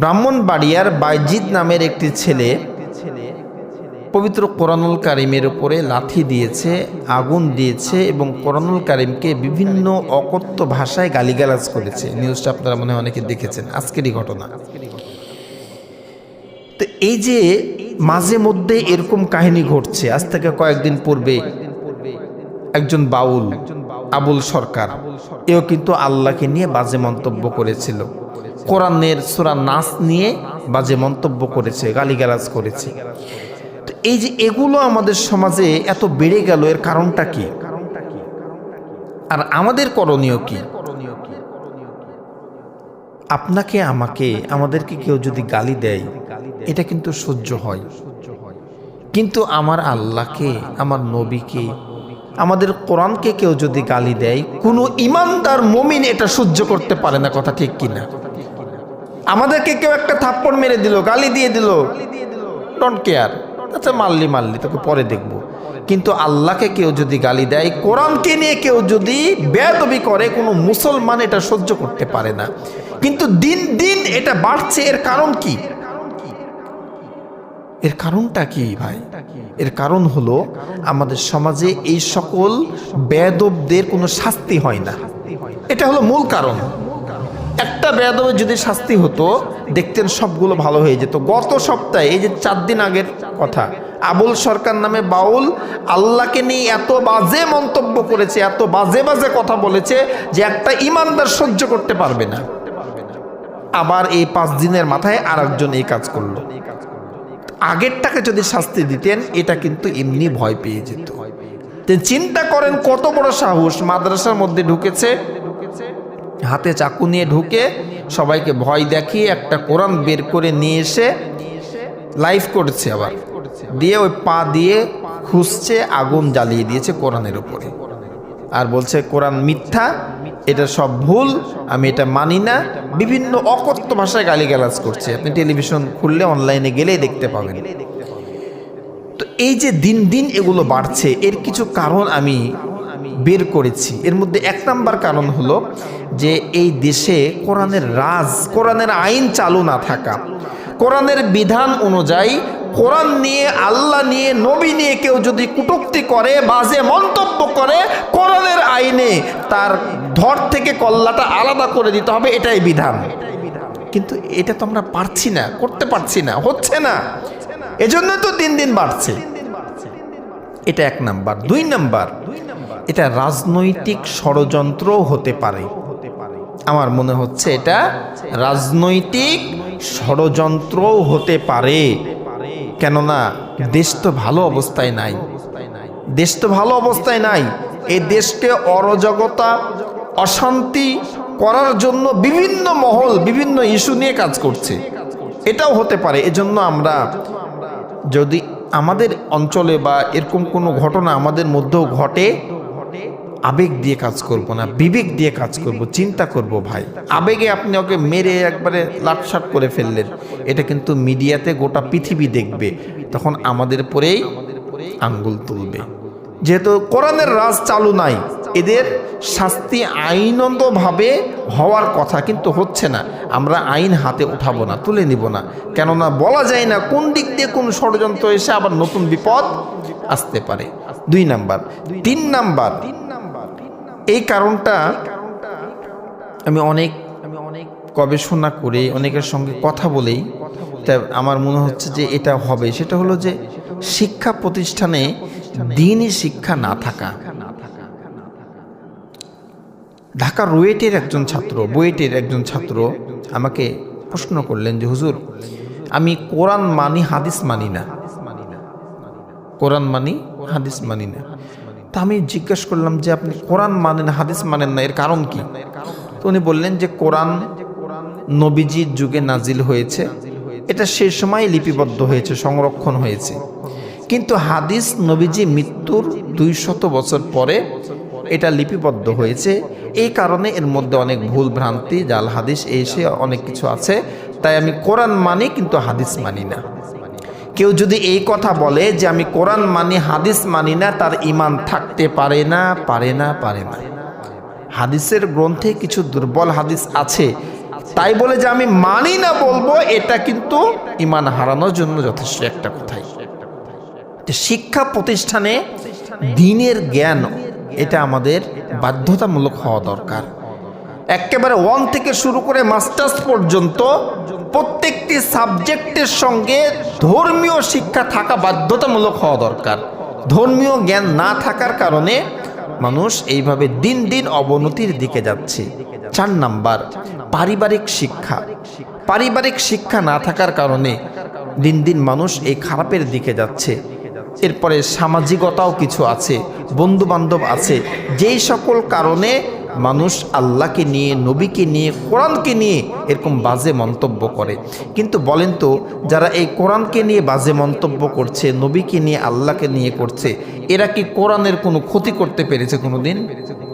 ব্রাহ্মণবাড়িয়ার বাইজিৎ নামের একটি ছেলে পবিত্র কোরআনুল কারিমের উপরে লাথি দিয়েছে, আগুন দিয়েছে এবং কোরআনুল কারিমকে বিভিন্ন অকথ্য ভাষায় গালিগালাজ করেছে। নিউজটা আপনারা মনে অনেকে দেখেছেন। আজকেরই ঘটনা। তো এই যে মাঝে মধ্যে এরকম কাহিনী ঘটছে, আজ থেকে কয়েকদিন পূর্বে একজন বাউল, আবুল সরকার, এও কিন্তু আল্লাহকে নিয়ে বাজে মন্তব্য করেছিল। কোরআনের সুরা নাচ নিয়ে বাজে মন্তব্য করেছে, গালিগালাজ করেছে। তো এই যে এগুলো আমাদের সমাজে এত বেড়ে গেল, এর কারণটা কি? আর আমাদের করণীয় কি? আপনাকে, আমাকে, আমাদেরকে কেউ যদি গালি দেয়, এটা কিন্তু সহ্য হয়। কিন্তু আমার আল্লাহকে, আমার নবীকে, আমাদের কোরআনকে কেউ যদি গালি দেয়, কোনো ইমানদার মমিন এটা সহ্য করতে পারে না, কথা ঠিক কিনা? আমাদেরকে কেউ একটা থাপ্পড় মেরে দিল, গালি দিয়ে দিল। ডোন্ট কেয়ার আচ্ছা মারলি মারলি, তোকে পরে দেখব। কিন্তু আল্লাহকে কেউ যদি গালি দেয়, কোরআনকে নিয়ে কেউ যদি বেয়াদবি করে, কোনো মুসলমান এটা সহ্য করতে পারে না। কিন্তু দিন দিন এটা বাড়ছে, এর কারণ কি? এর কারণটা কি ভাই? এর কারণ হলো আমাদের সমাজে এই সকল বেদবদের কোনো শাস্তি হয় না। এটা হলো মূল কারণ। বেদবের যদি শাস্তি হতো, দেখতেন সবগুলো ভালো হয়ে যেত। গত সপ্তাহে, এই যে চার দিন আগের কথা, আবুল সরকার নামে বাউল আল্লাহকে নিয়ে এত বাজে মন্তব্য করেছে, এত বাজে বাজে কথা বলেছে যে একটা ইমানদার সহ্য করতে পারবে না। আবার এই পাঁচ দিনের মাথায় আর একজন এই কাজ করল। আগেরটাকে যদি শাস্তি দিতেন, এটা কিন্তু এমনি ভয় পেয়ে যেত। চিন্তা করেন কত বড় সাহস, মাদ্রাসার মধ্যে ঢুকেছে ঢুকেছে। হাতে চাকু নিয়ে ঢুকে সবাইকে ভয় দেখিয়ে একটা কোরআন বের করে নিয়ে এসে লাইভ করছে আবার। দিয়ে ওই পা দিয়ে খুঁজছে, আগুন জ্বালিয়ে দিয়েছে কোরআনের উপরে। আর বলছে, কোরআন মিথ্যা, এটা সব ভুল, আমি এটা মানি না। বিভিন্ন অকথ্য ভাষায় গালিগালাজ করছে। আপনি টেলিভিশন খুললে অনলাইনে গেলেই দেখতে পাবেন। তো এই যে দিন দিন এগুলো বাড়ছে, এর কিছু কারণ আমি বের করেছি। এর মধ্যে এক নাম্বার কারণ হলো যে এই দেশে কোরআনের রাজ, কোরআনের আইন চালু না থাকা। কোরআনের বিধান অনুযায়ী কোরআন নিয়ে, আল্লাহ নিয়ে, নবী নিয়ে কেউ যদি কুটুক্তি করে বাজে মন্তব্য করে কোরআনের আইনে তার ধর থেকে কল্লাটা আলাদা করে দিতে হবে, এটাই বিধান। কিন্তু এটা তো আমরা পারছি না, করতে পারছি না, হচ্ছে না। এজন্য তো দিন দিন বাড়ছে। এটা এক নাম্বার। দুই নাম্বার এটা রাজনৈতিক ষড়যন্ত্রও হতে পারে। আমার মনে হচ্ছে এটা রাজনৈতিক ষড়যন্ত্রও হতে পারে। কেননা দেশ তো ভালো অবস্থায় নাই। দেশ তো ভালো অবস্থায় নাই। এই দেশকে অরাজকতা, অশান্তি করার জন্য বিভিন্ন মহল, বিভিন্ন ইস্যু নিয়ে কাজ করছে। এটাও হতে পারে। এজন্য আমরা যদি আমাদের অঞ্চলে বা এরকম কোনো ঘটনা আমাদের মধ্যেও ঘটে আবেগ দিয়ে কাজ করব না, বিবেক দিয়ে কাজ করব, চিন্তা করব ভাই। আবেগে আপনি ওকে মেরে একবারে লাটসাট করে ফেললেন। এটা কিন্তু মিডিয়াতে গোটা পৃথিবী দেখবে। তখন আমাদের পরেই আঙ্গুল তুলবে। যেহেতু কোরআনের রাজ চালু নাই, এদের শাস্তি আইনতভাবে হওয়ার কথা কিন্তু হচ্ছে না। আমরা আইন হাতে উঠাবো না, তুলে নিব না। কেননা বলা যায় না কোন দিক দিয়ে কোন ষড়যন্ত্র এসে আবার নতুন বিপদ আসতে পারে। দুই নাম্বার। তিন নাম্বার এই কারণটা আমি অনেক আমি অনেক গবেষণা করে, অনেকের সঙ্গে কথা বলেই আমার মনে হচ্ছে যে এটা হবে। সেটা হলো যে শিক্ষা প্রতিষ্ঠানে দিনই শিক্ষা না থাকা। ঢাকা রুয়েটের একজন ছাত্র, বুয়েটের একজন ছাত্র আমাকে প্রশ্ন করলেন যে, হুজুর, আমি কোরআন মানি, হাদিস মানি না। কোরআন মানি, হাদিস মানি না। তা আমি জিজ্ঞেস করলাম যে আপনি কোরআন মানেন, হাদিস মানেন না, এর কারণ কি? তো উনি বললেন যে কোরআন নবীজির যুগে নাজিল হয়েছে। এটা সে সময় লিপিবদ্ধ হয়েছে, সংরক্ষণ হয়েছে। কিন্তু হাদিস নবীজি মৃত্যুর দুই শত বছর পরে এটা লিপিবদ্ধ হয়েছে। এই কারণে এর মধ্যে অনেক ভুল ভ্রান্তি, জাল হাদিস এসে অনেক কিছু আছে। তাই আমি কোরআন মানি, কিন্তু হাদিস মানি না। কেউ যদি এই কথা বলে যে আমি কোরআন মানি, হাদিস মানি না, তার ইমান থাকতে পারে না পারে না পারে না। হাদিসের গ্রন্থে কিছু দুর্বল হাদিস আছে। তাই বলে যে আমি মানি না বলব, এটা কিন্তু ইমান হারানোর জন্য যথেষ্ট একটা কথাই। শিক্ষা প্রতিষ্ঠানে দিনের জ্ঞান, এটা আমাদের বাধ্যতামূলক হওয়া দরকার। একেবারে ওয়ান থেকে শুরু করে মাস্টার্স পর্যন্ত প্রত্যেকটি সাবজেক্টের সঙ্গে ধর্মীয় শিক্ষা থাকা বাধ্যতামূলক হওয়া দরকার। ধর্মীয় জ্ঞান না থাকার কারণে মানুষ এইভাবে দিন দিন অবনতির দিকে যাচ্ছে। চার নাম্বার, পারিবারিক শিক্ষা। পারিবারিক শিক্ষা না থাকার কারণে দিন দিন মানুষ এই খারাপের দিকে যাচ্ছে। এরপরে সামাজিকতাও কিছু আছে বন্ধু বান্ধব আছে, যেই সকল কারণে মানুষ আল্লাহকে নিয়ে, নবীকে নিয়ে, কোরআনকে নিয়ে এরকম বাজে মন্তব্য করে। কিন্তু বলেন তো, যারা এই কোরআনকে নিয়ে বাজে মন্তব্য করছে, নবীকে নিয়ে, আল্লাহকে নিয়ে করছে, এরা কি কোরআনের কোনো ক্ষতি করতে পেরেছে কোনো দিন পারেনি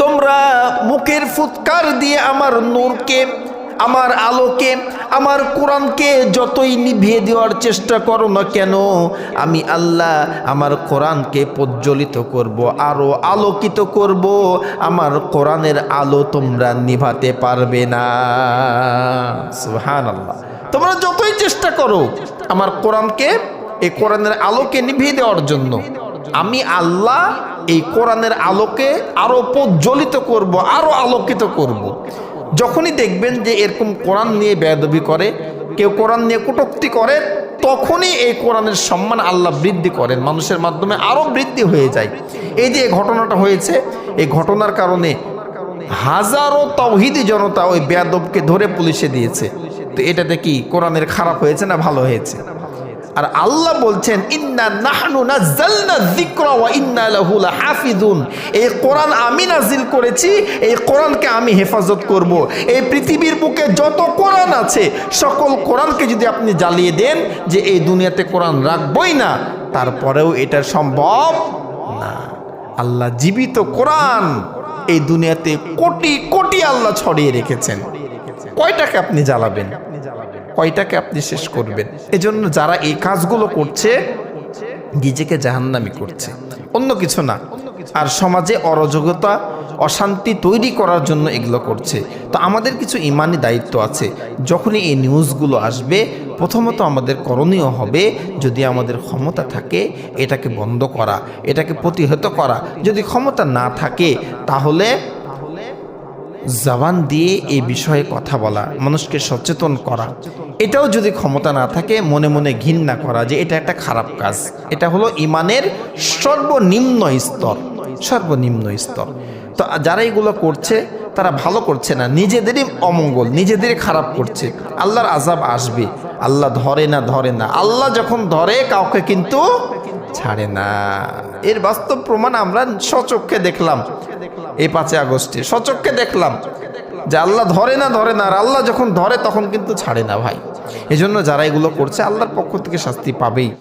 তোমরা মুখের ফুৎকার দিয়ে আমার নূরকে, আমার আলোকে, আমার কোরআনকে যতই নিভিয়ে দেওয়ার চেষ্টা করো না কেন, আমি আল্লাহ আমার কোরআনকে প্রজ্বলিত করব আরও আলোকিত করব, আমার কোরআনের আলো তোমরা নিভাতে পারবে না। সুহান আল্লাহ তোমরা যতই চেষ্টা করো আমার কোরআনকে, এই কোরআনের আলোকে নিভিয়ে দেওয়ার জন্য আমি আল্লাহ এই কোরআনের আলোকে আরও প্রজ্বলিত করব, আরও আলোকিত করব। যখনই দেখবেন যে এরকম কোরআন নিয়ে বেয়াদবি করে, কেউ কোরআন নিয়ে কটুক্তি করে, তখনই এই কোরআনের সম্মান আল্লাহ বৃদ্ধি করেন, মানুষের মাধ্যমে আরও বৃদ্ধি হয়ে যায়। এই যে ঘটনাটা হয়েছে, এই ঘটনার কারণে হাজারো তৌহিদি জনতা ওই বেয়াদবকে ধরে পুলিশে দিয়েছে। তো এটাতে কি কোরআনের খারাপ হয়েছে না ভালো হয়েছে? আর আল্লাহ বলছেন, ইন্না নাহনু নাযালনা যিকরা ওয়া ইন্না লাহু লাহাফিজুন। এই কোরআন আমি নাজিল করেছি, এই কোরআনকে আমি হেফাজত করব। এই পৃথিবীর বুকে যত কোরআন আছে, সকল কোরআনকে যদি আপনি জ্বালিয়ে দেন যে এই দুনিয়াতে কোরআন রাখবই না, তারপরেও এটা সম্ভব না। আল্লাহ জীবিত কোরআন এই দুনিয়াতে কোটি কোটি আল্লাহ ছড়িয়ে রেখেছেন। কয়টাকে আপনি জ্বালাবেন? কয়টাকে আপনি শেষ করবেন? এজন্য যারা এই কাজগুলো করছে, নিজেকে জাহান্নামি করছে। অন্য কিছু না। আর সমাজে অরাজকতা, অশান্তি তৈরি করার জন্য এগুলো করছে। তো আমাদের কিছু ইমানি দায়িত্ব আছে। যখনই এই নিউজগুলো আসবে, প্রথমত আমাদের করণীয় হবে যদি আমাদের ক্ষমতা থাকে, এটাকে বন্ধ করা, এটাকে প্রতিহত করা। যদি ক্ষমতা না থাকে, তাহলে জবান দিয়ে এই বিষয়ে কথা বলা, মানুষকে সচেতন করা। এটাও যদি ক্ষমতা না থাকে, মনে মনে ঘৃণা করা যে এটা একটা খারাপ কাজ। এটা হলো ইমানের সর্বনিম্ন স্তর সর্বনিম্ন স্তর। তো যারা এগুলো করছে, তারা ভালো করছে না, নিজেদেরই অমঙ্গল, নিজেদেরই খারাপ করছে। আল্লাহর আজাব আসবে, আল্লাহ ধরে না ধরে না। আল্লাহ যখন ধরে, কাউকে কিন্তু ছাড়ে না। এর বাস্তব প্রমাণ আমরা সচক্ষে দেখলাম। এই পাঁচই আগস্টে। সচক্ষে দেখলাম যে আল্লাহ ধরে না ধরে না, আর আল্লাহ যখন ধরে তখন কিন্তু ছাড়ে না ভাই। এজন্য যারা এগুলো করছে, আল্লাহর পক্ষ থেকে শাস্তি পাবেই।